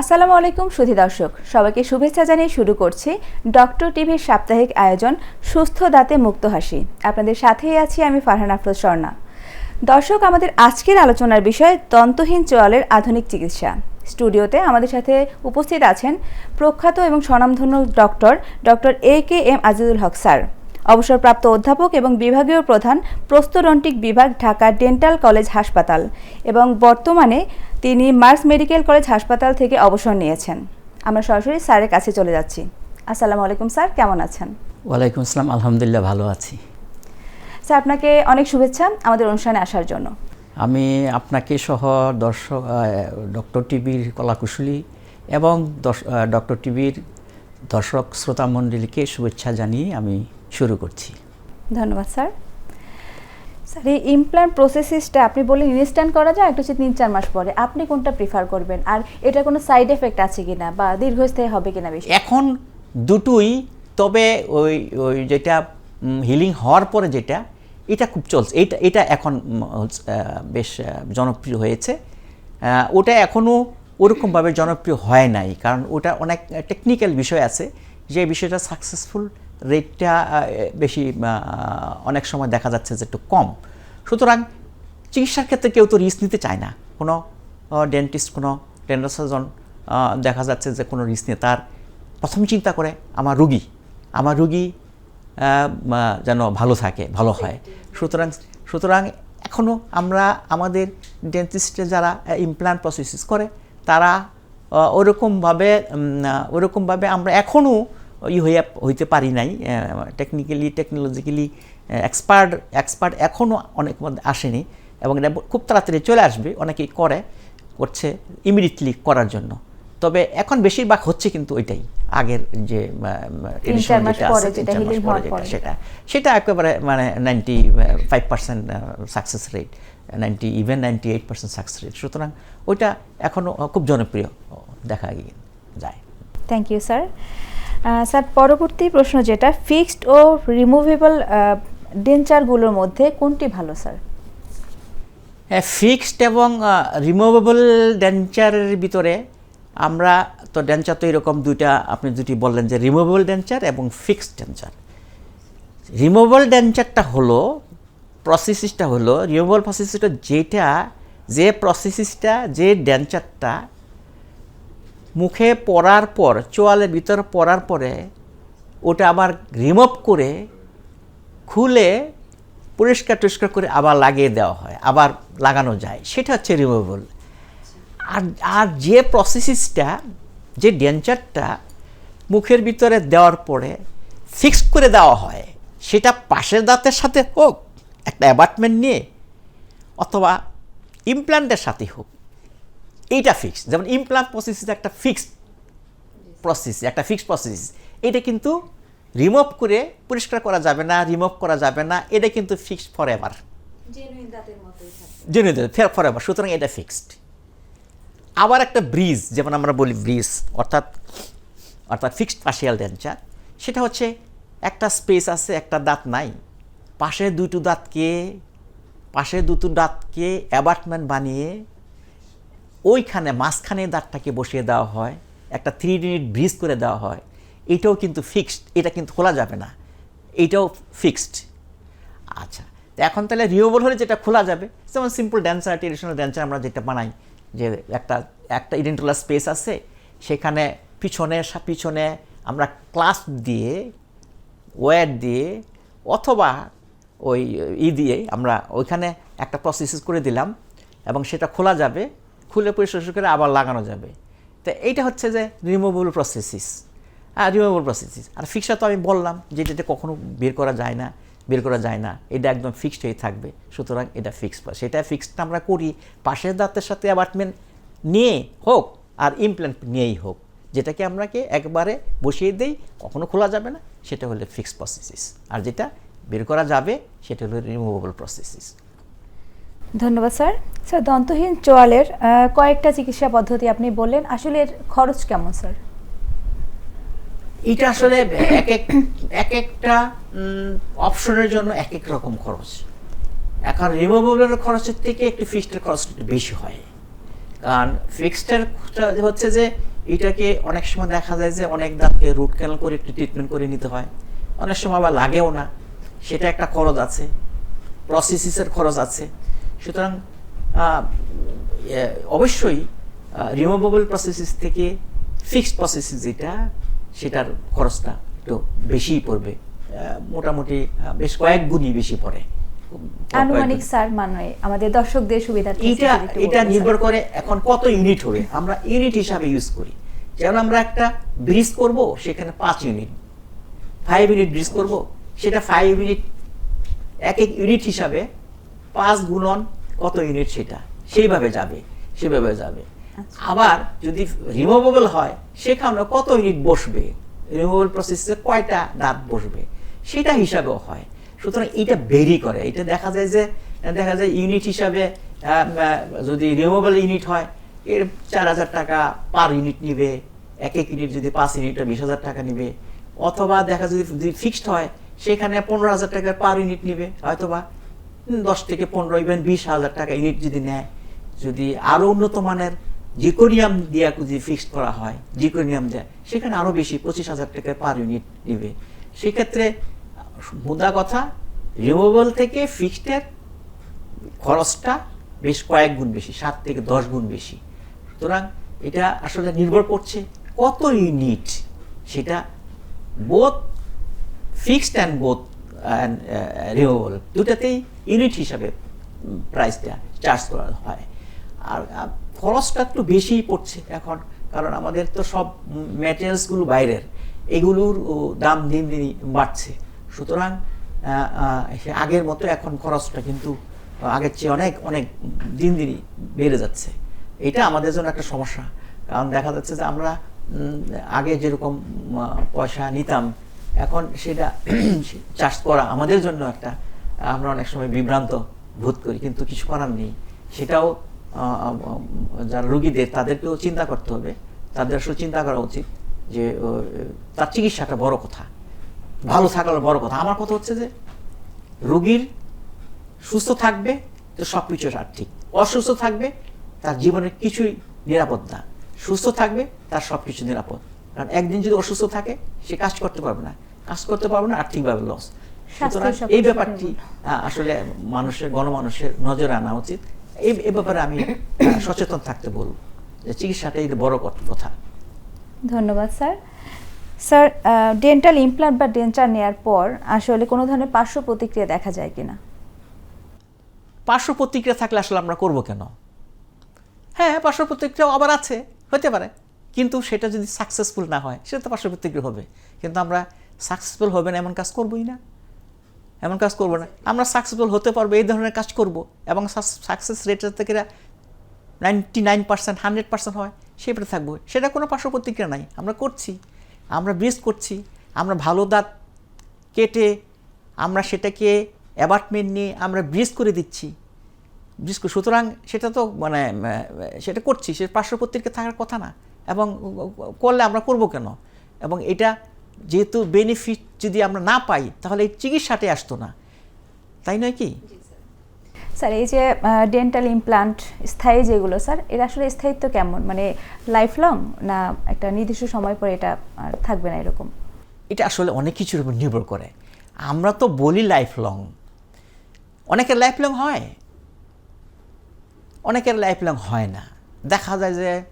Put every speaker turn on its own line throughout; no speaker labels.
আসসালামু আলাইকুম, সুধী দর্শক। সবাইকে শুভেচ্ছা জানিয়ে শুরু করছি ডক্টর টিভির সাপ্তাহিক আয়োজন সুস্থ দাঁতে মুক্ত হাসি। আপনাদের সাথেই আছি আমি ফারহান আফরোজ স্বর্ণা দর্শক, আমাদের আজকের আলোচনার বিষয় দন্তহীন চোয়ালের আধুনিক চিকিৎসা। স্টুডিওতে আমাদের সাথে উপস্থিত আছেন প্রখ্যাত এবং স্বনামধন্য doctor doctor A K M Azizul Haque sir. অবসরপ্রাপ্ত অধ্যাপক এবং বিভাগীয় প্রধান প্রস্তরন্টিক বিভাগ, ঢাকা ডেন্টাল কলেজ হাসপাতাল। এবং বর্তমানে তিনি মার্স মেডিকেল কলেজ হাসপাতাল থেকে অবসর নিয়েছেন। আমরা সরাসরি স্যারের কাছে চলে যাচ্ছি। আসসালামু আলাইকুম স্যার কেমন আছেন?
ওয়ালাইকুম আসসালাম আলহামদুলিল্লাহ ভালো আছি।
স্যার আপনাকে অনেক শুভেচ্ছা আমাদের অনুষ্ঠানে আসার জন্য।
আমি আপনাকে সহ দর্শক ডক্টর টিভির কলাকুশলী এবং ডক্টর টিভির দর্শক শ্রোতা মণ্ডলীকে শুভেচ্ছা জানিয়ে আমি শুরু করছি।
ধন্যবাদ স্যার। স্যার এই ইমপ্ল্যান্ট প্রসেসিসটা আপনি বললেন ইনস্ট্যান্ট করা যায়, একটা হচ্ছে তিন চার মাস পরে। আপনি কোনটা প্রিফার করবেন? আর এটা কোনো সাইড এফেক্ট আছে কি না বা দীর্ঘস্থায়ী হবে কিনা বেশি
এখন দুটোই, তবে ওই ওই যেটা হিলিং হওয়ার পরে যেটা, এটা খুব চলছে। এটা এটা এখন বেশ জনপ্রিয় হয়েছে। ওটা এখনও ওরকমভাবে জনপ্রিয় হয় নাই। কারণ ওটা অনেক টেকনিক্যাল বিষয় আছে। যে বিষয়টা সাকসেসফুল রেটটা বেশি অনেক সময় দেখা যাচ্ছে যে একটু কম। সুতরাং চিকিৎসার ক্ষেত্রে কেউ তো রিস্ক নিতে চায় না। কোনো ডেন্টিস্ট কোনো ডেন্টাল সার্জন দেখা যাচ্ছে যে কোনো রিস্ক নিয়ে তার প্রথম চিন্তা করে, আমার রুগী আমার রুগী যেন ভালো থাকে, ভালো হয়। সুতরাং সুতরাং এখনও আমরা আমাদের ডেন্টিস্টে যারা ইমপ্লান্ট প্রসেসিস করে, তারা ওরকমভাবে ওরকমভাবে আমরা এখনও ই হয়ে হইতে পারি নাই টেকনিক্যালি টেকনোলজিক্যালি এক্সপার্ট এক্সপার্ট এখনও অনেক মধ্যে আসেনি এবং এটা খুব তাড়াতাড়ি চলে আসবে অনেকেই করে করছে ইমিডিয়েটলি করার জন্য। তবে এখন বেশিরভাগ হচ্ছে কিন্তু ওইটাই আগের যে সেটা সেটা একেবারে মানে ninety five percent success rate ninety even ninety eight percent success rate সুতরাং ওইটা এখনও খুব জনপ্রিয় দেখা যায়।
থ্যাংক ইউ স্যার স্যার, পরবর্তী প্রশ্ন যেটা ফিক্সড ও রিমুভেবল ডেঞ্চারগুলোর মধ্যে কোনটি ভালো, স্যার?
ফিক্সড এবং রিমুভেবল ডেঞ্চারের ভিতরে আমরা, তো ডেঞ্চার তো এরকম দুইটা, আপনি দুটি বললেন যে রিমুভেবল ডেঞ্চার এবং ফিক্সড ডেঞ্চার রিমুভেবল ডেঞ্চারটা হলো প্রসেসিসটা হলো রিমুভেবল প্রসেসিসটা যেটা, যে প্রসেসিসটা যে ডেঞ্চারটা মুখে পড়ার পর, চোয়ালের ভিতরে পড়ার পরে ওটা আবার রিমুভ করে খুলে পরিষ্কার টরিষ্কার করে আবার লাগিয়ে দেওয়া হয়, আবার লাগানো যায়। সেটা হচ্ছে রিমুভেবল আর আর যে প্রসেসিসটা যে ডেঞ্চারটা মুখের ভিতরে দেওয়ার পরে ফিক্স করে দেওয়া হয়, সেটা পাশের দাঁতের সাথে হোক, একটা অ্যাপার্টমেন্ট নিয়ে, অথবা ইমপ্ল্যান্টের সাথে হোক এইটা ফিক্সড যেমন ইমপ্লান্ট প্রসেসিস একটা ফিক্সড প্রসেস একটা ফিক্সড প্রসেস এটা কিন্তু রিমুভ করে পরিষ্কার করা যাবে না রিমুভ করা যাবে না এটা কিন্তু ফিক্সড ফর এভার জেনে ফের ফর এভার সুতরাং এটা ফিক্সড আবার একটা ব্রিজ যেমন আমরা বলি ব্রিজ অর্থাৎ অর্থাৎ ফিক্সড পার্শিয়াল ডেঞ্চার সেটা হচ্ছে একটা স্পেস আছে একটা দাঁত নাই পাশে দুটো দাঁতকে পাশে দুটো দাঁতকে অ্যাবার্টমেন্ট বানিয়ে ওইখানে মাঝখানে দাঁতটাকে বসিয়ে দেওয়া হয়, একটা থ্রি ইউনিট ব্রিজ করে দেওয়া হয়। এটাও কিন্তু ফিক্সড এটা কিন্তু খোলা যাবে না। এইটাও ফিক্সড আচ্ছা তো এখন তাহলে রিওবল হলে যেটা খোলা যাবে, যেমন সিম্পল ড্যান্সার ট্রেডিশনাল ড্যান্সার আমরা যেটা বানাই, যে একটা একটা ইডেন্টুলার স্পেস আছে, সেখানে পিছনে পিছনে আমরা ক্লাস দিয়ে ওয়্যার দিয়ে, অথবা ওই, ই দিয়ে আমরা ওইখানে একটা প্রসেস করে দিলাম, এবং সেটা খোলা যাবে। খুলে পরিষ্কার করে আবার লাগানো যাবে। তো এইটা হচ্ছে যে রিমুভেবল প্রসেসিস হ্যাঁ রিমুভেবল প্রসেসিস আর ফিক্সটা তো আমি বললাম যে এটা কখনো বের করা যায় না, বের করা যায় না। এটা একদম ফিক্সড হয়ে থাকবে। সুতরাং এটা ফিক্সড সেটা ফিক্সডটা আমরা করি। পাশের দাঁতের সাথে অ্যাপার্টমেন্ট নিয়ে হোক আর ইমপ্ল্যান্ট নিয়েই হোক। যেটাকে আমরাকে একবারে বসিয়ে দেই, কখনো খোলা যাবে না। সেটা হলো ফিক্সড প্রসেসিস আর যেটা বের করা যাবে, সেটা হলো রিমুভেবল প্রসেসিস
ধন্যবাদ, স্যার। স্যার, দন্তহীন চোয়ালের কয়েকটা চিকিৎসা পদ্ধতি আপনি বললেন। আসলে এর খরচ কেমন, স্যার?
এটা আসলে এক এক এক একটা অপশনের জন্য এক এক রকম খরচ। এখন রিমুভেবলের খরচের থেকে একটু ফিক্সডের খরচ বেশি হয়। কারণ ফিক্সডের হচ্ছে যে, এটাকে অনেক সময় দেখা যায় যে, অনেক দাঁতকে রুট ক্যানাল করে একটু ট্রিটমেন্ট করে নিতে হয়। অনেক সময় আবার লাগেও না। সেটা একটা খরচ আছে। প্রসেসিসের খরচ আছে। সুতরাং অবশ্যই রিমুভেবল প্রসেসিস থেকে ফিক্সড প্রসেসিস যেটা সেটার খরচটা একটু বেশিই পড়বে। মোটামুটি বেশ কয়েক গুণই বেশি পড়ে।
আনুমানিক স্যার মানে আমাদের দর্শকদের সুবিধা
এটা এটা নির্ভর করে এখন কত ইউনিট হবে। আমরা ইউনিট হিসাবে ইউজ করি। যেমন আমরা একটা ব্রিজ করব সেখানে পাঁচ ইউনিট ফাইভ ইউনিট ব্রিজ করব সেটা ফাইভ ইউনিট এক এক ইউনিট হিসাবে পাঁচ গুণন কত ইউনিট সেটা? সেইভাবে যাবে সেভাবে যাবে। আবার যদি রিমুভেবল হয় সেখানে কত ইউনিট বসবে? রিমুভেবল প্রসেসে কয়টা দাঁত বসবে? সেটা হিসাবেও হয়। সুতরাং এটা বেরি করে। এটা দেখা যায় যে দেখা যায় ইউনিট হিসাবে যদি রিমুভেবল ইউনিট হয় এর চার হাজার টাকা পার ইউনিট নিবে। এক এক ইউনিট যদি পাঁচ ইউনিট বিশ হাজার টাকা নিবে। অথবা দেখা যদি যদি ফিক্সড হয় সেখানে পনেরো হাজার টাকার পার ইউনিট নিবে হয়তোবা। দশ থেকে পনেরো ইভেন বিশ হাজার টাকা ইউনিট যদি নেয়, যদি আরও উন্নত মানের জিকোনিয়াম দিয়ে যদি ফিক্সড করা হয়, জিকোনিয়াম দেয়, সেখানে আরও বেশি পঁচিশ হাজার টাকা পার ইউনিট নিবে সেক্ষেত্রে মুদ্রা কথা রিমুভেবল থেকে ফিক্সডের খরচটা বেশ কয়েক গুণ বেশি, সাত থেকে দশ গুণ বেশি। সুতরাং এটা আসলে নির্ভর করছে কত ইউনিট সেটা both fixed and both removable দুটাতেই unit হিসাবে প্রাইসটা চার্জ করা হয়। আর খরচটা একটু বেশিই পড়ছে এখন, কারণ আমাদের তো সব ম্যাটেরিয়ালসগুলো বাইরের, এগুলোর দাম দিন দিনই বাড়ছে। সুতরাং আগের মতো এখন খরচটা কিন্তু আগের চেয়ে অনেক অনেক দিন দিনই বেড়ে যাচ্ছে। এটা আমাদের জন্য একটা সমস্যা। কারণ দেখা যাচ্ছে যে আমরা আগে যেরকম পয়সা নিতাম এখন সেটা চাষ করা আমাদের জন্য একটা, আমরা অনেক সময় বিভ্রান্ত বোধ করি, কিন্তু কিছু করার নেই। সেটাও যারা রুগীদের, তাদেরকেও চিন্তা করতে হবে। তাদের আসলে চিন্তা করা উচিত যে তার চিকিৎসাটা বড় কথা। ভালো থাকার বড় কথা। আমার কথা হচ্ছে যে, রুগীর সুস্থ থাকবে তো সব কিছু ঠিক। অসুস্থ থাকবে, তার জীবনের কিছুই নিরাপদ না। সুস্থ থাকবে, তার সব কিছু নিরাপদ। কারণ একদিন যদি অসুস্থ থাকে সে কাজ করতে পারবে না। কাজ করতে পারবে না আর্থিকভাবে লস সুতরাং এই ব্যাপারটি আসলে মানুষের গণমানুষের নজরে আনা উচিত। এই এই ব্যাপারে আমি সচেতন থাকতে বলব যে চিকিৎসাটাই বড় কত- কথা।
ধন্যবাদ স্যার। স্যার ডেন্টাল ইমপ্লান্ট বা ডেন্টার নেয়ার পর আসলে কোনো ধরনের পার্শ্ব প্রতিক্রিয়া দেখা যায় কিনা?
পার্শ্ব প্রতিক্রিয়া থাকলে আসলে আমরা করব কেন? হ্যাঁ পার্শ্ব প্রতিক্রিয়াও আবার আছে হতে পারে। কিন্তু সেটা যদি সাকসেসফুল না হয়, সেটা তো পার্শ্ব প্রতিক্রিয়া হবে। কিন্তু আমরা সাকসেসফুল হবে না, এমন কাজ করবই না। এমন কাজ করব না। আমরা সাকসেসফুল হতে পারব, এই ধরনের কাজ করব এবং সাকসেস রেটের থেকে ninety nine percent hundred percent হয় সেটা থাকব। সেটা কোনো পার্শ্ব প্রতিক্রিয়া নাই। আমরা করছি, আমরা ব্রিজ করছি, আমরা ভালো দাঁত কেটে আমরা সেটাকে অ্যাবার্টমেন্ট নিয়ে আমরা ব্রিজ করে দিচ্ছি। ব্রিজ সুতরাং সেটা তো মানে সেটা করছি, সে পার্শ্বপ্রতিক্রিয়া থাকার কথা না। এবং করলে আমরা করব কেন? এবং এটা যেহেতু বেনিফিট যদি আমরা না পাই তাহলে এই চিকিৎসাটাই আসতো না। তাই নয় কি?
স্যার এই যে ডেন্টাল ইমপ্লান্ট স্থায়ী যেগুলো স্যার এর আসলে স্থায়িত্ব কেমন? মানে লাইফ লং না একটা নির্দিষ্ট সময় পরে এটা আর থাকবে না এরকম?
এটা আসলে অনেক কিছুর উপর নির্ভর করে। আমরা তো বলি লাইফ লং অনেকের লাইফ লং হয়। অনেকের লাইফ লং হয় না। দেখা যায় যে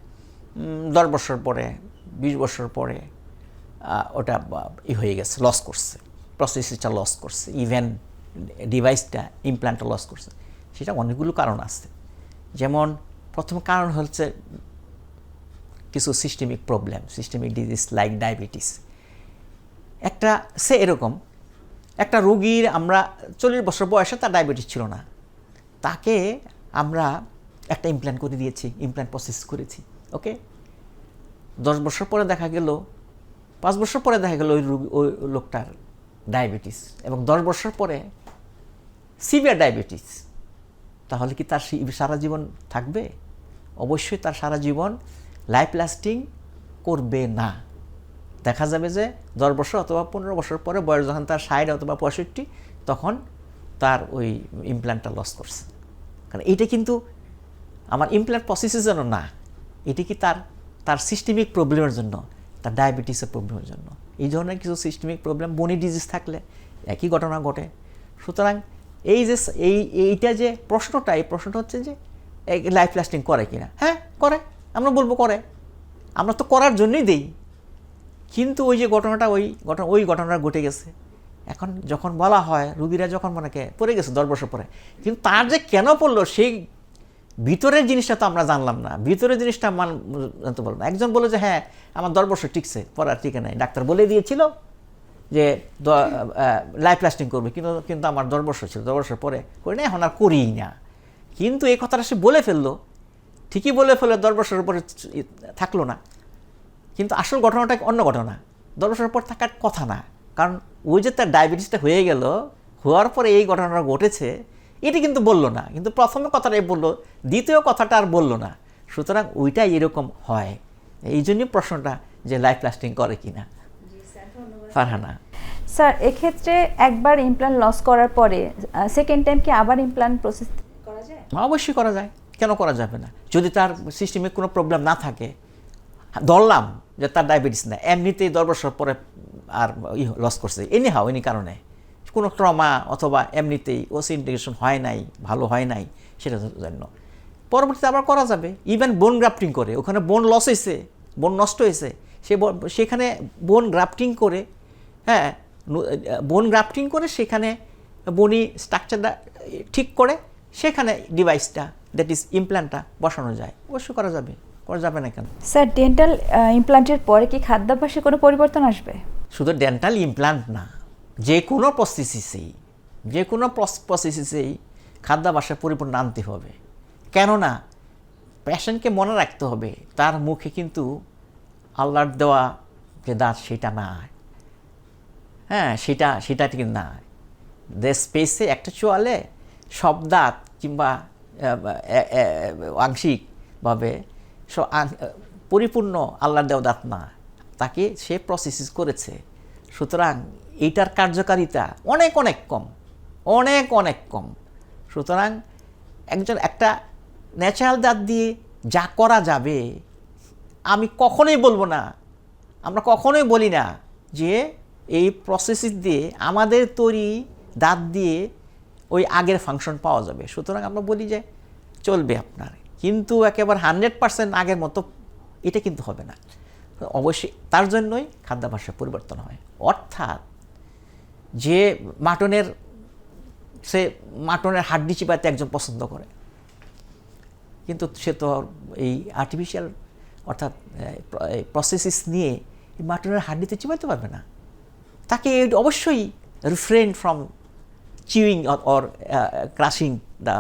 দশ বছর পরে, বিশ বছর পরে ওটা ই হয়ে গেছে লস করছে। প্রসেসটা লস করছে। ইভেন ডিভাইসটা ইমপ্ল্যান্টটা লস করছে। সেটা অনেকগুলো কারণ আছে। যেমন, প্রথম কারণ হচ্ছে কিছু systemic problem systemic disease like diabetes একটা, সে এরকম, একটা রোগীর আমরা চল্লিশ বছর বয়সে তার ডায়াবেটিস ছিল না। তাকে আমরা একটা ইমপ্ল্যান্ট করে দিয়েছি ইমপ্ল্যান্ট প্রসেস করেছি। ওকে দশ বছর পরে দেখা গেল, পাঁচ বছর পরে দেখা গেল ওই রোগী, ওই লোকটার ডায়াবেটিস এবং দশ বছর পরে সিভিয়ার ডায়াবেটিস তাহলে কি তার সারা জীবন থাকবে? অবশ্যই তার সারা জীবন লাইফ লাস্টিং করবে না। দেখা যাবে যে দশ বছর অথবা পনেরো বছর পরে বয়স যখন তার ষাট অথবা পঁয়ষট্টি, তখন তার ওই ইমপ্ল্যান্টটা লস করছে। কারণ এইটা কিন্তু আমার ইমপ্ল্যান্ট প্রসেসের জন্য না। এটি কি তার তার সিস্টেমিক প্রবলেমের জন্য? তার ডায়াবেটিসের প্রবলেমের জন্য। এই ধরনের কিছু সিস্টেমিক প্রবলেম বনি ডিজিজ থাকলে একই ঘটনা ঘটে। সুতরাং এই যে, এই, এইটা যে প্রশ্নটা, এই প্রশ্নটা হচ্ছে যে লাইফ লাস্টিং করে কিনা? হ্যাঁ করে। আমরা বলব করে। আমরা তো করার জন্যই দেই। কিন্তু ওই যে ঘটনাটা, ওই ঘটনা, ওই ঘটনাটা ঘটে গেছে। এখন যখন বলা হয়, রুগীরা যখন মনে কে পড়ে গেছে দশ বছর পরে। কিন্তু তার যে কেন পড়ল, সেই ভিতরের জিনিসটা তো আমরা জানলাম না। ভিতরের জিনিসটা মান জানতে পারলাম একজন বলল যে হ্যাঁ আমার বছর টিকছে, পড়ার টিকে নাই। ডাক্তার বলে দিয়েছিল যে লাইফ লাস্টিং করবে। কিন্তু কিন্তু আমার বছর ছিল বছর পরে করি না এখন আর করিই না। কিন্তু এই কথাটা সে বলে ফেলল। ঠিকই বলে ফেলল, দশ বছরের পরে থাকল না। কিন্তু আসল ঘটনাটা অন্য ঘটনা। দশ বছর পর থাকার কথা না। কারণ ওই যে তার ডায়াবেটিসটা হয়ে গেল, হওয়ার পরে এই ঘটনাটা ঘটেছে এটি কিন্তু বলল না কিন্তু প্রথমে কথাটাই বলল দ্বিতীয় কথাটা আর বলল না। সুতরাং ওইটাই এরকম হয়। এই জন্যই প্রশ্নটা যে লাইফ লাস্টিং করে কি না ফারহানা।
স্যার এক্ষেত্রে একবার ইমপ্ল্যান্ট লস করার পরে সেকেন্ড টাইম কি আবার ইমপ্ল্যান্ট প্রসেস করা যায়?
অবশ্যই করা যায়। কেন করা যাবে না? যদি তার সিস্টেমে কোনো প্রবলেম না থাকে ধরলাম যে তার ডায়াবেটিস না এমনিতেই দশ বছর পরে আর লস করছে এনি হাও এনি কারণে। কোনো ট্রমা অথবা এমনিতেই ওসি ইন্টিগ্রেশন হয় নাই ভালো হয় নাই সেটা জন্য। পরবর্তীতে আবার করা যাবে। ইভেন বোন গ্রাফটিং করে ওখানে বোন লস হয়েছে বোন নষ্ট হয়েছে সে সেখানে বোন গ্রাফটিং করে হ্যাঁ বোন গ্রাফটিং করে সেখানে বনি স্ট্রাকচারটা ঠিক করে সেখানে ডিভাইসটা দ্যাট ইজ ইমপ্ল্যান্টটা বসানো যায়। অবশ্যই করা যাবে করা যাবে না কেন?
স্যার ডেন্টাল ইমপ্ল্যান্টের পরে কি খাদ্যাভ্যাসে কোনো পরিবর্তন আসবে?
শুধু ডেন্টাল ইমপ্ল্যান্ট না যে কোনো প্রসেসিসেই যে কোনো প্রসেসিসেই খাদ্যাভাসের পরিপূর্ণ আনতে হবে। কেননা, পেশেন্টকে মনে রাখতে হবে, তার মুখে কিন্তু আল্লাহর দেওয়া যে দাঁত, সেটা না হ্যাঁ সেটা সেটা কিন্তু না দে স্পেসে একটা চোয়ালে সব দাঁত কিংবা আংশিকভাবে সব পরিপূর্ণ আল্লাহর দেওয়া দাঁত না। তাকে সে প্রসেসিস করেছে। সুতরাং এইটার কার্যকারিতা অনেক অনেক কম, অনেক অনেক কম। সুতরাং একজন, একটা ন্যাচারাল দাঁত দিয়ে যা করা যাবে, আমি কখনোই বলব না, আমরা কখনোই বলি না যে এই প্রসেসিস দিয়ে আমাদের তৈরি দাঁত দিয়ে ওই আগের ফাংশন পাওয়া যাবে। সুতরাং আমরা বলি যে চলবে আপনার। কিন্তু একেবারে হান্ড্রেড পার্সেন্ট আগের মতো এটা কিন্তু হবে না। অবশ্যই তার জন্যই খাদ্যাভ্যাসের পরিবর্তন হয়। অর্থাৎ যে মাটনের, সে মাটনের হাড্ডি চিপাতে একজন পছন্দ করে, কিন্তু সে তো এই আর্টিফিশিয়াল অর্থাৎ প্রসেসিস নিয়ে এই মাটনের হাড্ডিতে চিবাইতে পারবে না। তাকে অবশ্যই refrain from chewing or crushing the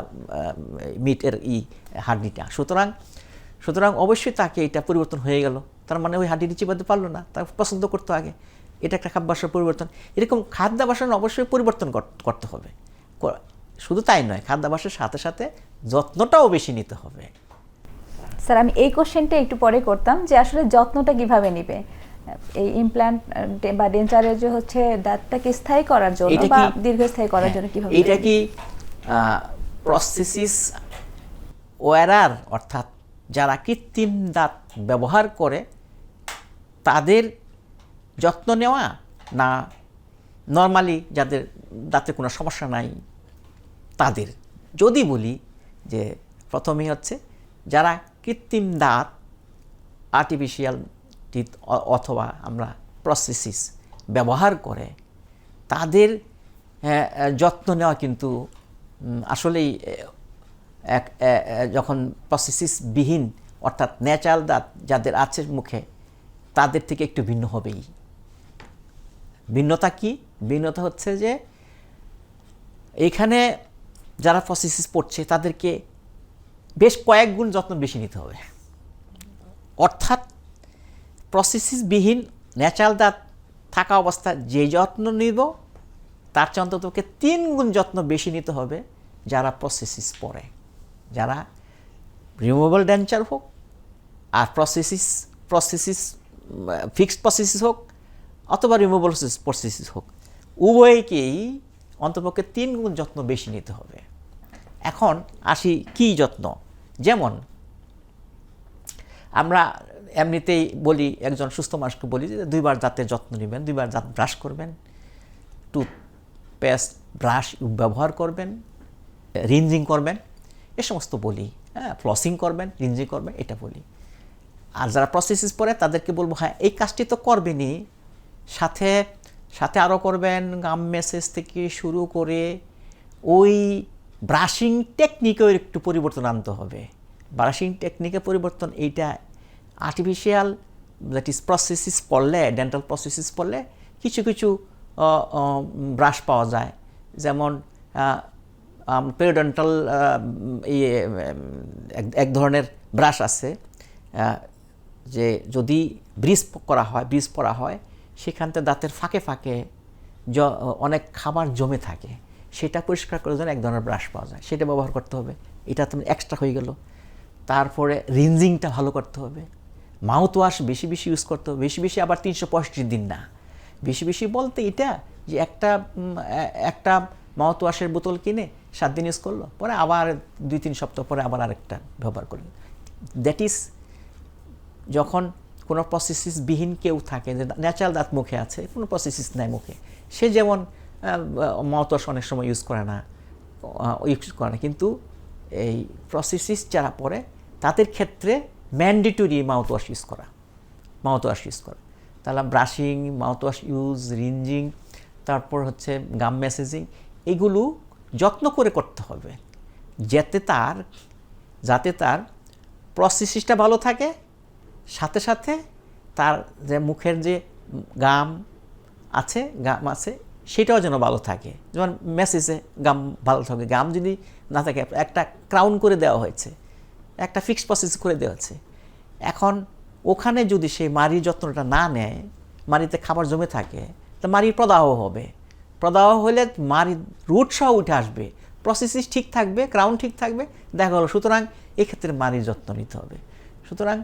মিটের ই হাড্ডিটা। সুতরাং সুতরাং অবশ্যই তাকে এটা পরিবর্তন হয়ে গেল। তার মানে ওই হাড্ডিটি চিবাতে পারল না তার পছন্দ করতো আগে। এটা একটা খাদ্যাভ্যাসের পরিবর্তন। এরকম খাদ্যাভ্যাসের অবশ্যই পরিবর্তন করতে হবে। শুধু তাই নয় খাদ্যাভ্যাসের সাথে সাথে যত্নটাও বেশি নিতে হবে।
স্যার আমি এই কোশ্চেনটা একটু পরে করতাম যে আসলে যত্নটা কীভাবে নিবে? এই ইমপ্ল্যান্ট বা ডেন্টারের যে হচ্ছে দাঁতটাকে স্থায়ী করার জন্য বা দীর্ঘস্থায়ী করার
হ্যাঁ,
জন্য কীভাবে
এটা? কি প্রসেসিস ওয়ারার অর্থাৎ যারা কৃত্রিম দাঁত ব্যবহার করে তাদের যত্ন নেওয়া না নর্মালি যাদের দাঁতে কোনো সমস্যা নাই, তাদের। যদি বলি যে প্রথমেই হচ্ছে যারা কৃত্রিম দাঁত আর্টিফিশিয়াল টিথ অথবা আমরা প্রসেসিস ব্যবহার করে, তাদের যত্ন নেওয়া কিন্তু আসলেই এক যখন প্রসেসিস বিহীন অর্থাৎ ন্যাচারাল দাঁত যাদের আছে মুখে তাদের থেকে একটু ভিন্ন হবেই। ভিন্নতা কি? ভিন্নতা হচ্ছে যে এইখানে যারা প্রসেসিস পড়ছে, তাদেরকে বেশ কয়েক গুণ যত্ন বেশি নিতে হবে। অর্থাৎ প্রসেসিসবিহীন ন্যাচারাল দাঁত থাকা অবস্থা যে যত্ন নিব, তার চেয়ে অন্ততকে তিন গুণ যত্ন বেশি নিতে হবে যারা প্রসেসিস পড়ে। যারা রিমুভেবল ডেঞ্চার হোক, আর প্রসেসিস প্রসেসিস ফিক্সড প্রসেসিস হোক অথবা রিমুভেবল প্রসেসিস হোক, উভয়কেই অন্তপক্ষে তিন গুণ যত্ন বেশি নিতে হবে। এখন আসি কি যত্ন? যেমন, আমরা এমনিতেই বলি, একজন সুস্থ মানুষকে বলি যে দুইবার দাঁতের যত্ন নেবেন, দুইবার দাঁত ব্রাশ করবেন টুথপেস্ট ব্রাশ ব্যবহার করবেন, রিনজিং করবেন, এ সমস্ত বলি। হ্যাঁ ফ্লসিং করবেন, রিনজিং করবেন, এটা বলি। আর যারা প্রসেসিস পড়ে তাদেরকে বলব হ্যাঁ এই কাজটি তো করবেনই। সাথে সাথে আরও করবেন গাম মেসেজ থেকে শুরু করে ওই ব্রাশিং টেকনিকেও একটু পরিবর্তন আনতে হবে। ব্রাশিং টেকনিকে পরিবর্তন এইটা আর্টিফিশিয়াল দ্যাট ইজ প্রসেসিস পড়লে ডেন্টাল প্রসেসিস পড়লে কিছু কিছু ব্রাশ পাওয়া যায়। যেমন পেরোডেন্টাল ইয়ে এক- ধরনের ব্রাশ আছে। যে যদি ব্রিজ করা হয়, ব্রিজ পরা হয়, সেখান থেকে দাঁতের ফাঁকে ফাঁকে জ- অনেক খাবার জমে থাকে। সেটা পরিষ্কার করার জন্য এক ধরনের ব্রাশ পাওয়া যায়। সেটা ব্যবহার করতে হবে। এটা তো এক্সট্রা হয়ে গেল। তারপরে রিনজিংটা ভালো করতে হবে। মাউথ ওয়াশ বেশি বেশি ইউজ করতে হবে। বেশি বেশি আবার তিনশো পঁয়ষট্টি দিন না। বেশি বেশি বলতে এটা যে একটা একটা মাউথ ওয়াশের বোতল কিনে সাত দিন ইউজ করল। পরে আবার দুই, তিন সপ্তাহ পরে আবার আরেকটা ব্যবহার করল দ্যাট ইজ যখন কোনো প্রসেসিস বিহীন কেউ থাকে, যে ন্যাচারাল দাঁত মুখে আছে, কোনো প্রসেসিস নাই মুখে। সে যেমন মাউথওয়াশ অনেক সময় ইউজ করে না ইউজ করে না, কিন্তু এই প্রসেসিস যারা পড়ে তাদের ক্ষেত্রে ম্যান্ডেটরি মাউথওয়াশ ইউজ করা মাউথওয়াশ ইউজ করা। তাহলে ব্রাশিং মাউথওয়াশ ইউজ রিঞ্জিং তারপর হচ্ছে গাম মেসেজিং এগুলো যত্ন করে করতে হবে, যাতে তার যাতে তার প্রসেসিসটা ভালো থাকে সাথে সাথে তার যে মুখের যে গাম আছে গাম আছে, সেটাও যেন ভালো থাকে। যেমন মেসেজে গাম ভালো থাকে। গাম যদি না থাকে, একটা ক্রাউন করে দেওয়া হয়েছে, একটা ফিক্সড প্রসেস করে দেওয়া হচ্ছে এখন ওখানে যদি সেই মারির যত্নটা না নেয় মারিতে খাবার জমে থাকে, তা মারির প্রদাহ হবে। প্রদাহ হলে মারির রুট সহ উঠে আসবে। প্রসেসিস ঠিক থাকবে ক্রাউন ঠিক থাকবে, দেখা গেলো। সুতরাং এক্ষেত্রে মারির যত্ন নিতে হবে। সুতরাং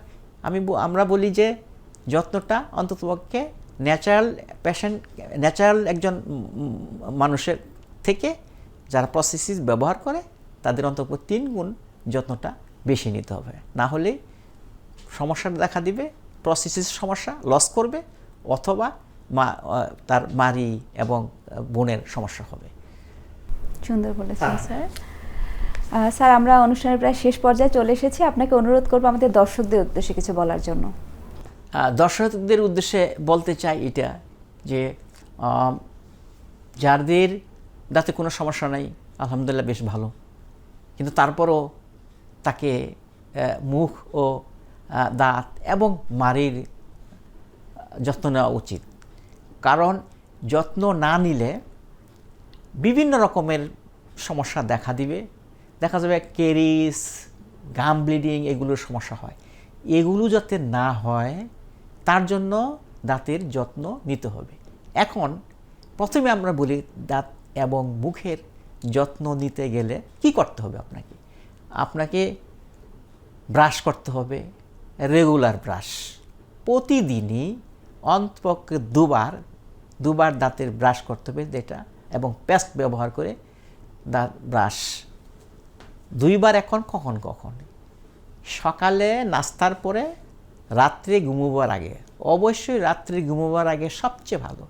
আমি ব- আমরা বলি যে যত্নটা অন্ততপক্ষে ন্যাচারাল পেশেন্ট ন্যাচারাল একজন মানুষের থেকে যারা প্রসেসিস ব্যবহার করে তাদের অন্তত তিন গুণ যত্নটা বেশি নিতে হবে। না হলে সমস্যাটা দেখা দিবে প্রসেসিস সমস্যা লস করবে অথবা মা তার মারি এবং বোনের সমস্যা হবে।
সুন্দর বলেছেন স্যার। আহ, স্যার, আমরা অনুষ্ঠানের প্রায় শেষ পর্যায়ে চলে এসেছি। আপনাকে অনুরোধ করব আমাদের দর্শকদের উদ্দেশ্যে কিছু বলার জন্য।
দর্শকদের উদ্দেশ্যে বলতে চাই এটা যে যাদের দাঁতে কোনো সমস্যা নাই, আলহামদুলিল্লাহ বেশ ভালো। কিন্তু তারপরও তাকে মুখ ও দাঁত এবং মারির যত্ন নেওয়া উচিত। কারণ যত্ন না নিলে বিভিন্ন রকমের সমস্যা দেখা দিবে। দেখা যাবে কেরিস, গাম ব্লিডিং এগুলোর সমস্যা হয়। এগুলো যাতে না হয়, তার জন্য দাঁতের যত্ন নিতে হবে। এখন প্রথমে আমরা বলি দাঁত এবং মুখের যত্ন নিতে গেলে কি করতে হবে আপনাকে? আপনাকে ব্রাশ করতে হবে, রেগুলার ব্রাশ। প্রতিদিনই অন্তপক্ষে দুবার দুবার দাঁতের ব্রাশ করতে হবে যেটা, এবং পেস্ট ব্যবহার করে দাঁত ব্রাশ দুইবার এখন কখন কখন? সকালে নাস্তার পরে রাত্রে ঘুমোবার আগে। অবশ্যই রাত্রে ঘুমোবার আগে সবচেয়ে ভালো।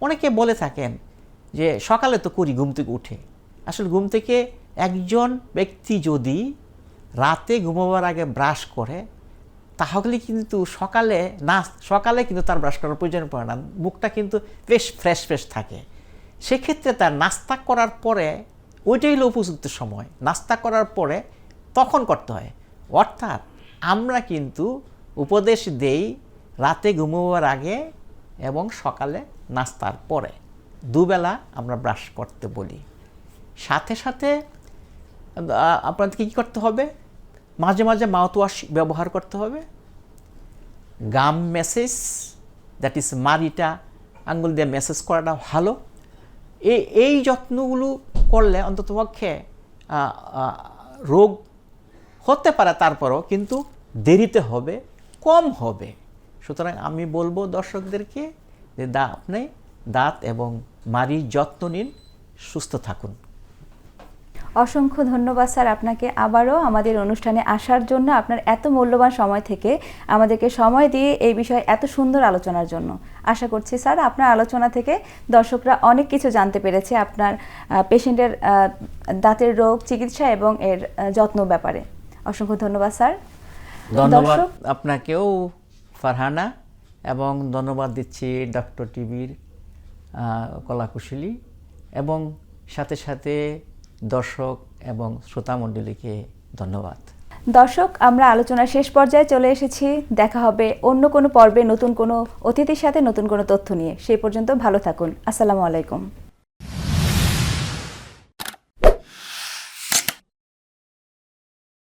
অনেকে বলে থাকেন যে সকালে তো করি, ঘুম থেকে উঠে। আসলে ঘুম থেকে একজন ব্যক্তি যদি রাতে ঘুমোবার আগে ব্রাশ করে, তাহলে কিন্তু সকালে না, সকালে কিন্তু তার ব্রাশ করার প্রয়োজন পড়ে না। মুখটা কিন্তু বেশ ফ্রেশ ফ্রেশ থাকে। সেক্ষেত্রে তার নাস্তা করার পরে ওইটাই হলো উপযুক্ত সময়। নাস্তা করার পরে তখন করতে হয়। অর্থাৎ আমরা কিন্তু উপদেশ দেই রাতে ঘুমোবার আগে এবং সকালে নাস্তার পরে। দুবেলা আমরা ব্রাশ করতে বলি। সাথে সাথে আপনাদেরকে কী করতে হবে? মাঝে মাঝে মাউথওয়াশ ব্যবহার করতে হবে। গাম মেসেজ দ্যাট ইজ মারিটা আঙ্গুল দিয়ে মেসেজ করাটা ভালো। এই এই যত্নগুলো করলে অন্ততপক্ষে রোগ হতে পারে তারপরও, কিন্তু দেরিতে হবে, কম হবে। সুতরাং আমি বলব দর্শকদেরকে যে দা, আপনি দাঁত এবং মারির যত্ন নিন, সুস্থ থাকুন।
অসংখ্য ধন্যবাদ স্যার আপনাকে আবারও আমাদের অনুষ্ঠানে আসার জন্য আপনার এত মূল্যবান সময় থেকে আমাদেরকে সময় দিয়ে এই বিষয়ে এত সুন্দর আলোচনার জন্য। আশা করছি স্যার আপনার আলোচনা থেকে দর্শকরা অনেক কিছু জানতে পেরেছে আপনার পেশেন্টের দাঁতের রোগ চিকিৎসা এবং এর যত্ন ব্যাপারে। অসংখ্য ধন্যবাদ স্যার।
ধন্যবাদ আপনাকেও ফারহানা এবং ধন্যবাদ দিচ্ছি ডক্টর টিভির কলাকুশলী এবং সাথে সাথে দর্শক এবং শ্রোতামণ্ডলীকে ধন্যবাদ।
দর্শক, আমরা আলোচনার শেষ পর্যায়ে চলে এসেছি। দেখা হবে অন্য কোনো পর্বে নতুন কোনো অতিথির সাথে নতুন কোনো তথ্য নিয়ে। সেই পর্যন্ত ভালো থাকুন। আসসালামু আলাইকুম।